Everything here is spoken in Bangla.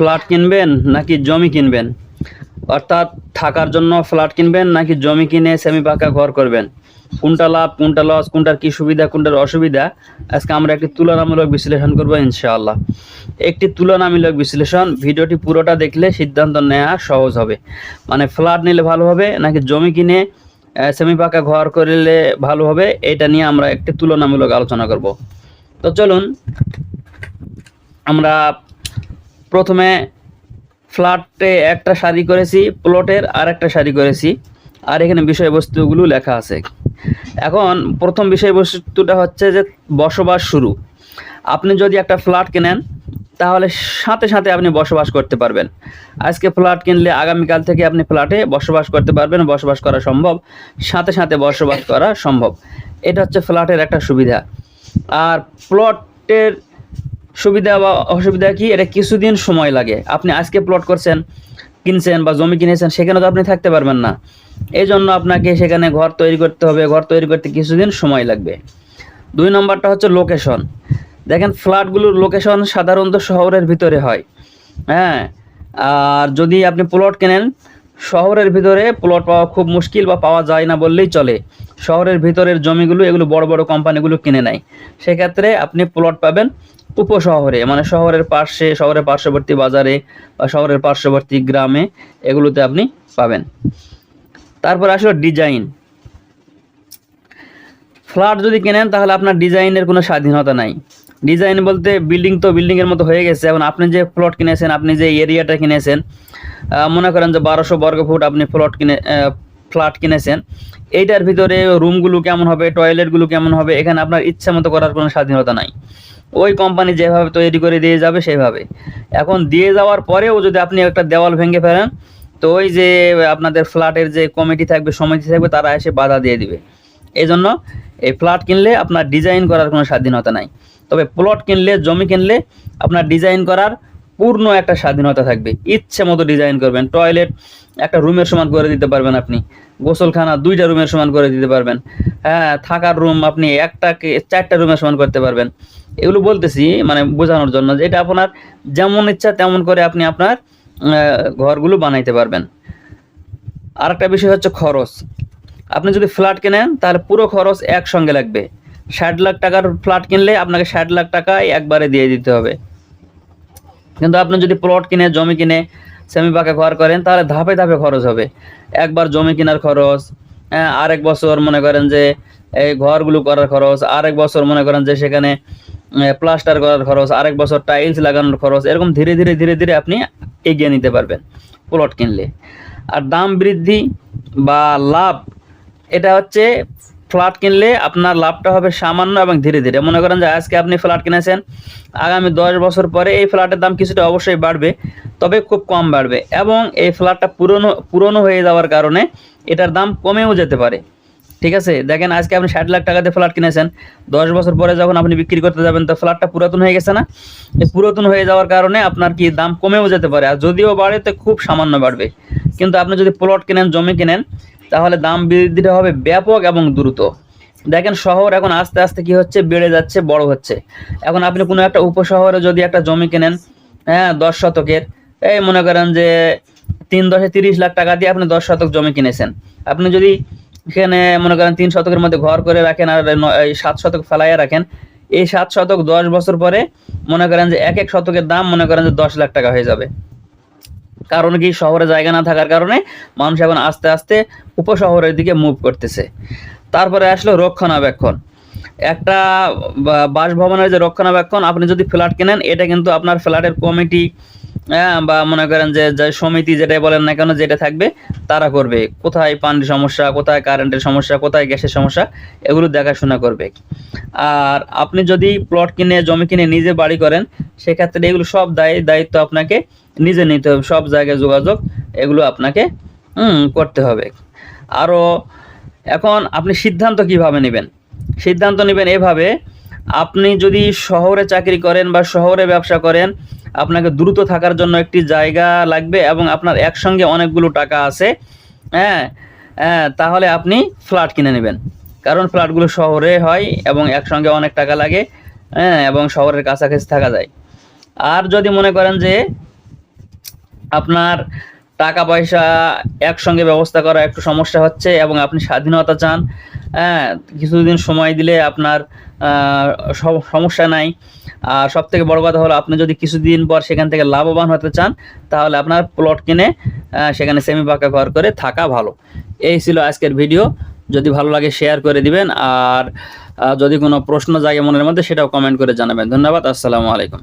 ফ্ল্যাট কিনবেন নাকি জমি কিনবেন? অর্থাৎ থাকার জন্য ফ্ল্যাট কিনবেন নাকি জমি কিনে সেমি পাকা ঘর করবেন? কোনটা লাভ, কোনটা লস, কোনটার কি সুবিধা, কোনটার অসুবিধা? আজকে আমরা একটি তুলনামূলক বিশ্লেষণ করব ইনশাআল্লাহ। একটি তুলনামূলক বিশ্লেষণ, ভিডিওটি পুরোটা দেখলে সিদ্ধান্ত নেওয়া সহজ হবে। মানে ফ্ল্যাট নিলে ভালো হবে নাকি জমি কিনে সেমি পাকা ঘর করলে ভালো হবে, এটা নিয়ে আমরা একটি তুলনামূলক আলোচনা করব। তো চলুন, আমরা প্রথমে ফ্ল্যাটে একটা শাড়ি করেছি, প্লটের আর একটা শাড়ি করেছি। আর এখানে বিষয়বস্তুগুলো লেখা আছে। এখন প্রথম বিষয়বস্তুটা হচ্ছে যে বসবাস শুরু। আপনি যদি একটা ফ্ল্যাট কেনেন, তাহলে সাথে সাথে আপনি বসবাস করতে পারবেন। আজকে ফ্ল্যাট কিনলে আগামীকাল থেকে আপনি ফ্ল্যাটে বসবাস করতে পারবেন, বসবাস করা সম্ভব। সাথে সাথে বসবাস করা সম্ভব। এটা হচ্ছে ফ্ল্যাটের একটা সুবিধা। আর প্লটের সুবিধা বা অসুবিধা কি? এটা কিছুদিন সময় লাগে। আপনি আজকে প্লট করছেন, কিনছেন বা জমি কিনেছেন, সেখানে তো আপনি থাকতে পারবেন না। এই জন্য আপনাকে সেখানে ঘর তৈরি করতে হবে। ঘর তৈরি করতে কিছুদিন সময় লাগবে। দুই নম্বরটা হচ্ছে লোকেশন দেখেন ফ্ল্যাটগুলোর লোকেশন সাধারণত শহরের ভিতরে হয়। হ্যাঁ আর যদি আপনি প্লট কেনেন, শহরের ভিতরে প্লট পাওয়া খুব মুশকিল বা পাওয়া যায় না বললেই চলে। শহরের ভিতরের জমিগুলো, এগুলো বড় বড় কোম্পানিগুলো কিনে নেয়। সেক্ষেত্রে আপনি প্লট পাবেন উপশহরে মানে শহরের পার্শ্বে, শহরের পার্শ্ববর্তী বাজারে বা শহরের পার্শ্ববর্তী গ্রামে এগুলোতে আপনি পাবেন। তারপর আসলো ডিজাইন। ফ্ল্যাট যদি কেনেন, তাহলে আপনার ডিজাইনের কোনো স্বাধীনতা নাই। ডিজাইন বলতে বিল্ডিং তো বিল্ডিংয়ের মতো হয়ে গেছে। এখন আপনি যে প্লট কিনেছেন, আপনি যে এরিয়াটা কিনেছেন মনে করেন যে বারোশো বর্গ ফুট আপনি প্লট কিনে ফ্ল্যাট কিনেছেন, এইটার ভিতরে রুমগুলো কেমন হবে টয়লেটগুলো কেমন হবে, এখানে আপনার ইচ্ছা মতো করার কোনো স্বাধীনতা নাই। ওই কোম্পানি যেভাবে তৈরি করে দিয়ে যাবে, সেইভাবে। এখন দিয়ে যাওয়ার পরেও যদি আপনি একটা দেওয়াল ভেঙে ফেলেন, তো ওই যে আপনাদের ফ্ল্যাটের যে কমিটি থাকবে, সমিতি থাকবে, তারা এসে বাধা দিয়ে দিবে। এই জন্য এই ফ্ল্যাট কিনলে আপনার ডিজাইন করার কোনো স্বাধীনতা নাই। তবে প্লট কিনলে, জমি কিনলে, আপনার ডিজাইন করার পূর্ণ একটা স্বাধীনতা থাকবে। ইচ্ছে মতো ডিজাইন করবেন। টয়লেট একটা রুমের সমান করে দিতে পারবেন আপনি। গোসলখানা দুইটা রুমের সমান করে দিতে পারবেন। হ্যাঁ থাকার রুম আপনি একটাকে চারটা রুমের সমান করতে পারবেন। এগুলো বলতেছি মানে বোঝানোর জন্য যে এটা আপনার যেমন ইচ্ছা তেমন করে আপনি আপনার ঘরগুলো বানাইতে পারবেন। আর একটা বিষয় হচ্ছে খরচ। আপনি যদি ফ্ল্যাট কেনেন, তাহলে পুরো খরচ একসঙ্গে লাগবে। ষাট লাখ টাকার ফ্ল্যাট কিনলে আপনাকে ষাট লাখ টাকায় একবারে দিয়ে দিতে হবে। কিন্তু আপনি যদি প্লট কিনে, জমি কিনে সেমি পাকা ঘর করেন, তাহলে ধাপে ধাপে খরচ হবে। একবার জমি কেনার খরচ আরেক বছর মনে করেন যে এই ঘরগুলো করার খরচ, আরেক বছর মনে করেন যে সেখানে প্লাস্টার করার খরচ, আরেক বছর টাইলস লাগানোর খরচ, এরকম ধীরে ধীরে ধীরে ধীরে আপনি এগিয়ে নিতে পারবেন প্লট কিনলে। আর দাম বৃদ্ধি বা লাভ, এটা হচ্ছে ফ্ল্যাট কিনলে আপনার লাভটা হবে সামান্য এবং ধীরে ধীরে। মনে করেন যে আজকে আপনি ফ্ল্যাট কিনেছেন, আগামী দশ বছর পরে এই ফ্ল্যাটের দাম কিছুটা অবশ্যই বাড়বে, তবে খুব কম বাড়বে এবং এই ফ্ল্যাটটা পুরনো পুরনো হয়ে যাওয়ার কারণে এটার দাম কমেও যেতে পারে। ঠিক আছে? দেখেন, আজকে আপনি ষাট লাখ টাকাতে ফ্ল্যাট কিনেছেন। দশ বছর পরে যখন আপনি বিক্রি করতে যাবেন, তো ফ্ল্যাটটা পুরাতন হয়ে গেছে না? এই পুরাতন হয়ে যাওয়ার কারণে আপনার কি দাম কমেও যেতে পারে, আর যদিও বাড়ে, তো খুব সামান্য বাড়বে। কিন্তু আপনি যদি প্লট কিনেন, জমি কিনেন, তাহলে দাম বৃদ্ধিটা হবে ব্যাপক এবং দ্রুত। দেখেন, শহর এখন আস্তে আস্তে কি হচ্ছে, বেড়ে যাচ্ছে, বড় হচ্ছে। এখন আপনি কোনো একটা উপশহরে যদি একটা জমি কেনেন হ্যাঁ দশ শতকের, এই মনে করেন যে তিন দশে তিরিশ লাখ টাকা দিয়ে আপনি দশ শতক জমি কিনেছেন। আপনি যদি এখানে মনে করেন তিন শতকের মধ্যে ঘর করে রাখেন আর সাত শতক ফেলাইয়া রাখেন। এই সাত শতক দশ বছর পরে মনে করেন যে এক এক শতকের দাম মনে করেন যে দশ লাখ টাকা হয়ে যাবে। কারণ কি? শহরে জায়গা না থাকার কারণে মানুষ এখন আস্তে আস্তে উপশহরের দিকে মুভ করতেছে। তারপরে আসলো রক্ষণাবেক্ষণ। একটা বাসভবনের যে রক্ষণাবেক্ষণ, আপনি যদি ফ্ল্যাট কেনেন, এটা কিন্তু আপনার ফ্ল্যাটের কমিটি হ্যাঁ বা মনে করেন যে সমিতি যেটাই বলেন না কেন যেটা থাকবে, তারা করবে। কোথায় পানির সমস্যা, কোথায় কারেন্টের সমস্যা, কোথায় গ্যাসের সমস্যা, এগুলো দেখাশোনা করবে। আর আপনি যদি প্লট কিনে, জমি কিনে নিজে বাড়ি করেন, সেক্ষেত্রে এগুলো সব দায়, দায়িত্ব আপনাকে নিজে নিতে হবে। সব জায়গায় যোগাযোগ, এগুলো আপনাকে করতে হবে। আরও এখন আপনি সিদ্ধান্ত কীভাবে নেবেন? সিদ্ধান্ত নেবেন এভাবে, আপনি যদি শহরে চাকরি করেন বা শহরে ব্যবসা করেন আপনাকে দ্রুত থাকার জন্য একটি জায়গা লাগবে এবং আপনার একসঙ্গে অনেকগুলো টাকা আছে। হ্যাঁ হ্যাঁ তাহলে আপনি ফ্ল্যাট কিনে নেবেন। কারণ ফ্ল্যাটগুলো শহরে হয় এবং একসঙ্গে অনেক টাকা লাগে হ্যাঁ এবং শহরের কাছাকাছি থাকা যায়। আর যদি মনে করেন যে আপনার টাকা পয়সা একসঙ্গে ব্যবস্থা করা একটু সমস্যা হচ্ছে এবং আপনি স্বাধীনতা চান হ্যাঁ কিছুদিন সময় দিলে আপনার সমস্যা নাই। আর সব থেকে বড় কথা হলো আপনি যদি কিছুদিন পর সেখান থেকে লাভবান হতে চান, তাহলে আপনার প্লট কিনে সেখানে সেমি পাকা ঘর করে থাকা ভালো। এই ছিল আজকের ভিডিও যদি ভালো লাগে শেয়ার করে দিবেন, আর যদি কোনো প্রশ্ন জাগে মনের মধ্যে, সেটাও কমেন্ট করে জানাবেন। ধন্যবাদ, আসসালামু আলাইকুম।